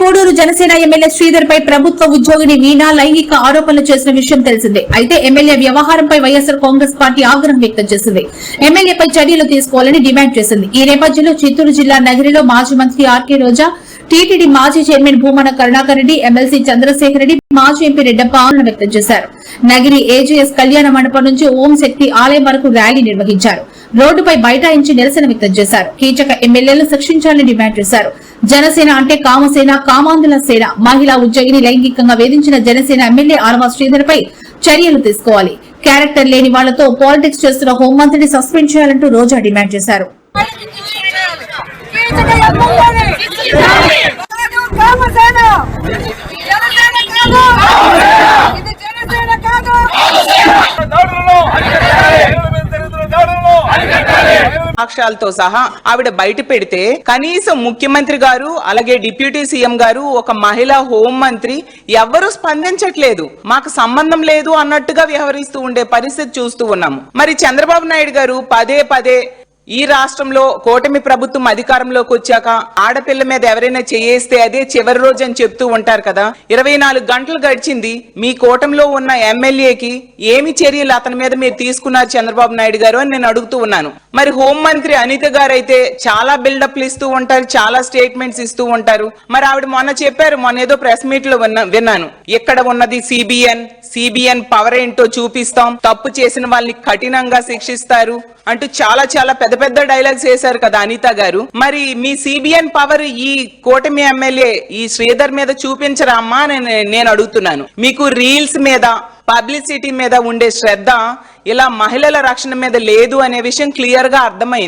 Koduru Janasena MLA Sridhar పై ప్రభుత్వ ఉద్యోగిని వీణా లైంగిక ఆరోపణలు చేసిన విషయం తెలిసిందే. అయితే ఎమ్మెల్యే వ్యవహారంపై వైఎస్ఆర్ కాంగ్రెస్ పార్టీ ఆగ్రహం వ్యక్తం చేసింది. ఎమ్మెల్యేపై చర్యలు తీసుకోవాలని డిమాండ్ చేసింది. ఈ నేపథ్యంలో చిత్తూరు జిల్లా నగరిలో మాజీ మంత్రి ఆర్కే రోజా టీటీడీ మాజీ చైర్మన్ భూమన కరుణాకర్ రెడ్డి ఎమ్మెల్సీ చంద్రశేఖర్ రెడ్డి మాజీ ఎంపీ రెడ్డప్ప ఆందోళన వ్యక్తం చేశారు. నగిరి ఏజీఎస్ కళ్యాణ మండపం నుంచి ఓం శక్తి ఆలయం వరకు ర్యాలీ నిర్వహించారు. రోడ్డుపై బైఠాయించి నిరసన వ్యక్తం చేశారు. కీచక ఎమ్మెల్యేలు శిక్షించాలని డిమాండ్ చేశారు. జనసేన అంటే కామసేన కామాంధుల సేన. మహిళా ఉద్యోగిని లైంగికంగా వేధించిన జనసేన ఎమ్మెల్యే ఆర్వ శ్రీధర్ పై చర్యలు తీసుకోవాలి. క్యారెక్టర్ లేని వాళ్ళతో పాలిటిక్స్ చేస్తున్న హోంమంత్రిని సస్పెండ్ చేయాలంటూ రోజా డిమాండ్ చేశారు. జనసేన సాక్ష్యాలతో సహా ఆవిడ బయట పెడితే కనీసం ముఖ్యమంత్రి గారు అలాగే డిప్యూటీ సీఎం గారు ఒక మహిళా హోం మంత్రి ఎవ్వరూ స్పందించట్లేదు. మాకు సంబంధం లేదు అన్నట్టుగా వ్యవహరిస్తూ ఉండే పరిస్థితి చూస్తూ ఉన్నాము. మరి చంద్రబాబు నాయుడు గారు పదే పదే ఈ రాష్ట్రంలో కూటమి ప్రభుత్వం అధికారంలోకి వచ్చాక ఆడపిల్ల మీద ఎవరైనా చేయేస్తే అదే చివరి రోజు అని చెప్తూ ఉంటారు కదా. ఇరవై నాలుగు గంటలు గడిచింది. మీ కూటమిలో ఉన్న ఎమ్మెల్యేకి ఏమి చర్యలు అతని మీద మీరు తీసుకున్నారు చంద్రబాబు నాయుడు గారు అని నేను అడుగుతూ ఉన్నాను. మరి హోంమంత్రి అనిత గారు అయితే చాలా బిల్డప్లు ఇస్తూ ఉంటారు చాలా స్టేట్మెంట్స్ ఇస్తూ ఉంటారు. మరి ఆవిడ మొన్న చెప్పారు మొన్న ఏదో ప్రెస్ మీట్లో విన్నాను. ఇక్కడ ఉన్నది సిబిఎన్ సిబిఎన్ పవర్ ఏంటో చూపిస్తాం. తప్పు చేసిన వాళ్ళని కఠినంగా శిక్షిస్తారు. అంటూ చాలా చాలా పెద్ద పెద్ద డైలాగ్స్ వేశారు కదా అనిత గారు. మరి మీ సిబిఎన్ పవర్ ఈ కూటమి ఎమ్మెల్యే ఈ శ్రీధర్ మీద చూపించరా అమ్మా అని నేను- నేను అడుగుతున్నాను. మీకు రీల్స్ మీద పబ్లిసిటీ మీద ఉండే శ్రద్ధ ఇలా మహిళల రక్షణ మీద లేదు అనే విషయం క్లియర్గా అర్థమైంది.